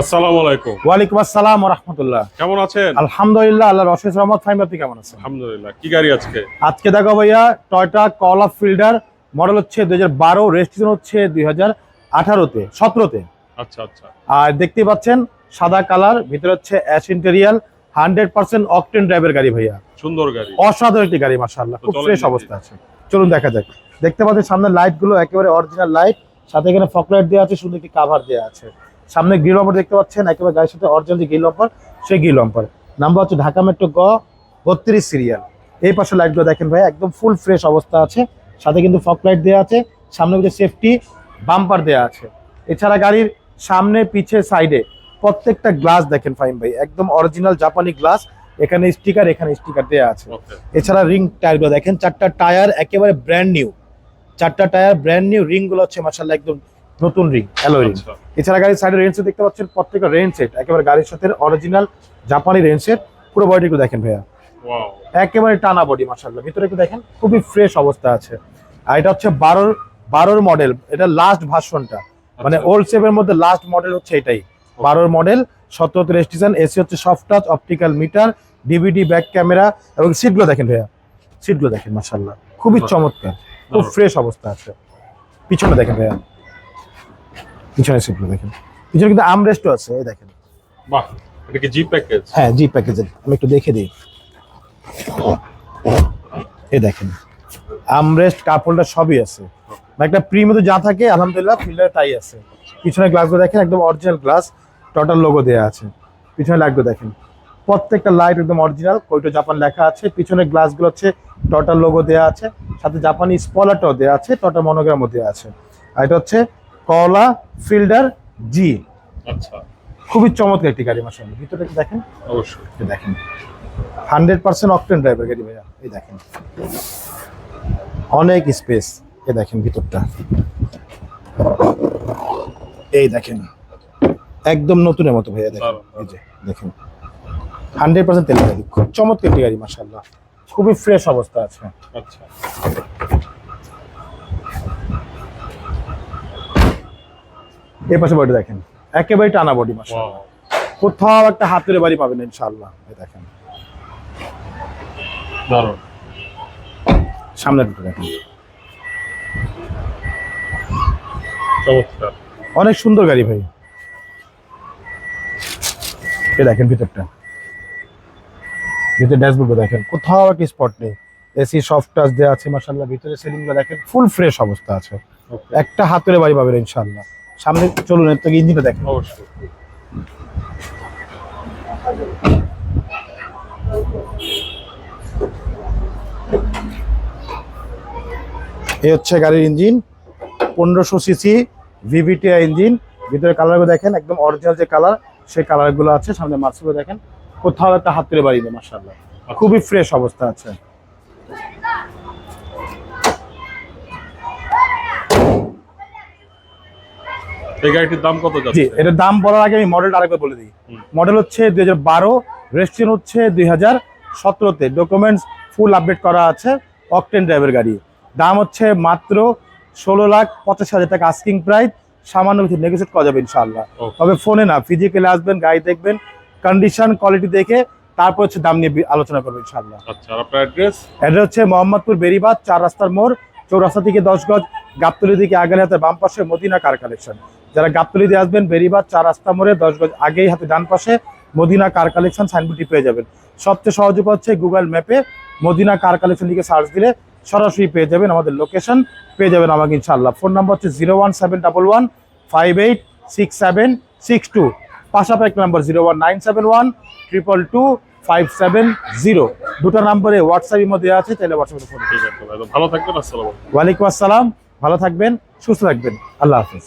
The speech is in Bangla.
আসসালামু আলাইকুম। ওয়ালাইকুম আসসালাম রহমতুল্লাহ। কেমন আছেন? আলহামদুলিল্লাহ আল্লাহর অশেষ রহমত ফাইম আপনি কেমন আছেন? আলহামদুলিল্লাহ। কি গাড়ি আজকে? আজকে দেখো ভাইয়া টয়টা কলা ফিল্ডার মডেল হচ্ছে রেজিস্ট্রেশন আচ্ছা আচ্ছা। আর দেখতে পাচ্ছেন সাদা কালার ভিতরে হচ্ছে ash interior hundred percent octane ড্রাইভের গাড়ি ভাইয়া। সুন্দর গাড়ি। অসাধারণ একটি গাড়ি মাসাল্লাহ খুব ফ্রেশ অবস্থা আছে। চলুন দেখা যাক। দেখতে পাচ্ছেন সামনে লাইটগুলো একেবারে অরিজিনাল লাইট সাথে এখানে ফকলাইট দেওয়া আছে সুন্দর একটি কাভার দেওয়া আছে। সামনে গ্রিল লম্পার দেখতে পাচ্ছেন একেবারে গাড়ির সাথে অরিজিনাল যে গ্রিল লম্পার সেই গ্রিল লম্পার নাম্বার হচ্ছে ঢাকা মেট্রো গ বত্রিশ সিরিয়াল। এই পাশে লাইটগুলো দেখেন ভাই একদম ফুল ফ্রেশ অবস্থা আছে। সাথে কিন্তু ফক লাইট দেওয়া আছে সামনে যে সেফটি বাম্পার দেওয়া আছে। এছাড়া গাড়ির সামনে পিছে সাইডে প্রত্যেকটা গ্লাস দেখেন ফাইন ভাই একদম অরিজিনাল জাপানি গ্লাস এখানে স্টিকার এখানে স্টিকার দেওয়া আছে। এছাড়া রিং টায়ারগুলো দেখেন চারটা টায়ার একেবারে ব্র্যান্ড নিউ চারটা টায়ার ব্র্যান্ড নিউ রিংগুলো হচ্ছে মাসাল্লাহ একদম নতুন রিং অ্যালো রিং আচ্ছা। এছাড়া গাড়ির সাইডে রেঞ্জ দেখতে পাচ্ছেন প্রত্যেকটা রেঞ্জ সেট একেবারে গাড়ির সাথে অরিজিনাল জাপানি রেঞ্জ সেট পুরো বডিটা একটু দেখেন ভাইয়া। ওয়াও একেবারে টানা বডি মাসাল্লাহ ভিতরে একটু দেখেন খুবই ফ্রেশ অবস্থা আছে। আর এটা হচ্ছে বারোর বারোর মডেল এটা লাস্ট ভার্সনটা মানে আচ্ছা। ওল্ড সেভের মধ্যে লাস্ট মডেল হচ্ছে এটাই। বারোর মডেল সতেরোতে রেজিস্ট্রেশন এসি হচ্ছে soft touch optical meter DVD back camera এবং সিটগুলো দেখেন ভাইয়া। সিটগুলো দেখেন মাসাল্লাহ খুবই চমৎকার খুব ফ্রেশ অবস্থা আছে। পিছনে দেখেন ভাইয়া। পিছনে সিটগুলো দেখেন। পিছনে কিন্তু আমরেস্টও আছে এই দেখেন। বাহ এটা কি জি প্যাকেজ হ্যাঁ জি প্যাকেজের আমি একটু দেখে দিই। এই দেখেন আমরেস্ট কাপড়টা সবই আছে। মানে একটা প্রিমিয়াম যা থাকে আলহামদুলিল্লাহ ফিল্ডারে তাই আছে। পিছনে গ্লাসগুলো দেখেন একদম অরিজিনাল গ্লাস টোটাল লোগো দেওয়া আছে। পিছনে লাইটগুলো দেখেন প্রত্যেকটা লাইট একদম অরিজিনাল কইটো জাপান লেখা আছে। পিছনে গ্লাসগুলো হচ্ছে টোটাল লোগো দেওয়া আছে। সাথে জাপানি স্পলারটাও দেওয়া আছে টোটাল মনোগ্রামও দেওয়া আছে। আর এটা হচ্ছে কলা ফিল্ডার জি। আচ্ছা। খুবই চমৎকার একটি গাড়ি মাসাল ভিতরে দেখেন। অবশ্যই। দেখেন। হান্ড্রেড পার্সেন্ট অকটেন ড্রাইভার গাড়ি ভাইয়া। এই দেখেন। অনেক স্পেস। এ দেখেন ভিতরটা। এই দেখেন। একদম নতুনের মতো ভাইয়া দেখেন। এই যে দেখেন। হান্ড্রেড পার্সেন্ট তেল গাড়ি খুব চমৎকার একটি গাড়ি মাসাল্লাহ খুবই ফ্রেশ অবস্থা আছে। আচ্ছা। এই পাশে বডি দেখেন। একেবারে টানা বডি মাসা কোথাও একটা হাতের বাড়ি পাবেন ইনশাল্লাহ এই দেখেন। দারুণ। সামনে দুটো দেখেন। চমৎকার। অনেক সুন্দর গাড়ি ভাই। এ দেখেন ভিতরটা। ভিতরে ড্যাশবোর্ডও দেখেন। কোথাও একটা স্পট নেই। এসি সফট টাচ দেওয়া আছে মাসাল্লাহ ভিতরে সেলিংগুলো দেখেন ফুল ফ্রেশ অবস্থা আছে। একটা হাতের বাড়ি পাবেন ইনশাল্লাহ সামনে চলুন এর থেকে ইঞ্জিনটা দেখেন। অবশ্যই। এই হচ্ছে গাড়ির ইঞ্জিন পনেরোশো সিসি ভিভিটিআই ইঞ্জিন। ভিতরে কালারগুলো দেখেন একদম অরিজিনাল যে কালার সেই কালারগুলো আছে সামনে মার্কসগুলো দেখেন। কোথাও একটা হাতের বাড়ি নেই মাসাল্লাহ খুবই ফ্রেশ অবস্থা আছে। এই গাড়িটির দাম কত জি যাচ্ছে? এটার দাম বলার আগে আমি মডেলটা আরেকবার বলে দিই। মডেল হচ্ছে দুই হাজার বারো রেজিস্ট্রেশন হচ্ছে দুই হাজার সতেরোতে। ডকুমেন্টস ফুল আপডেট করা আছে অকটেন ড্রাইভের গাড়ি। দাম হচ্ছে মাত্র ষোলো লাখ পঁচাশি হাজার টাকা আস্কিং প্রাইস সামান্য কিছু নেগোসিয়েট করা যাবে ইনশাল্লাহ তবে ফোনে না ফিজিক্যালি আসবেন গাড়ি দেখবেন কন্ডিশন কোয়ালিটি দেখে তারপর হচ্ছে দাম নিয়ে আলোচনা করবেন ইনশাল্লাহ আচ্ছা আপনার অ্যাড্রেস এটা হচ্ছে মোহাম্মদপুর বেরিবাদ চার রাস্তার মোড় চৌরাস্তা থেকে দশ গজ গাবতলি দিকে আগের হাতে বাম পাশে মদিনা কার কালেকশন যারা গাবতলি দিয়ে আসবেন বেরিবাদ চার রাস্তা মোড়ে দশ গজ আগেই হাতে ডান পাশে মদিনা কার কালেকশন সাইনবোর্ডটি পেয়ে যাবেন। সবচেয়ে সহজ উপায় হচ্ছে গুগল ম্যাপে মদিনা কার কালেকশন লিখে সার্চ দিলে সরাসরি পেয়ে যাবেন আমাদের লোকেশন পেয়ে যাবেন আমাকে ইনশাল্লাহ ফোন নাম্বার হচ্ছে zero one seven double one five eight six seven six two. পাশাপাশি number zero one nine seven one triple two five seven zero. দুটো নাম্বারে হোয়াটসঅ্যাপের মধ্যে আছে তাহলে হোয়াটসঅ্যাপে ফোন ভালো থাকবেন আসসালামু ওয়ালাইকুম আসসালাম ভালো থাকবেন সুস্থ থাকবেন। আল্লাহ হাফিজ।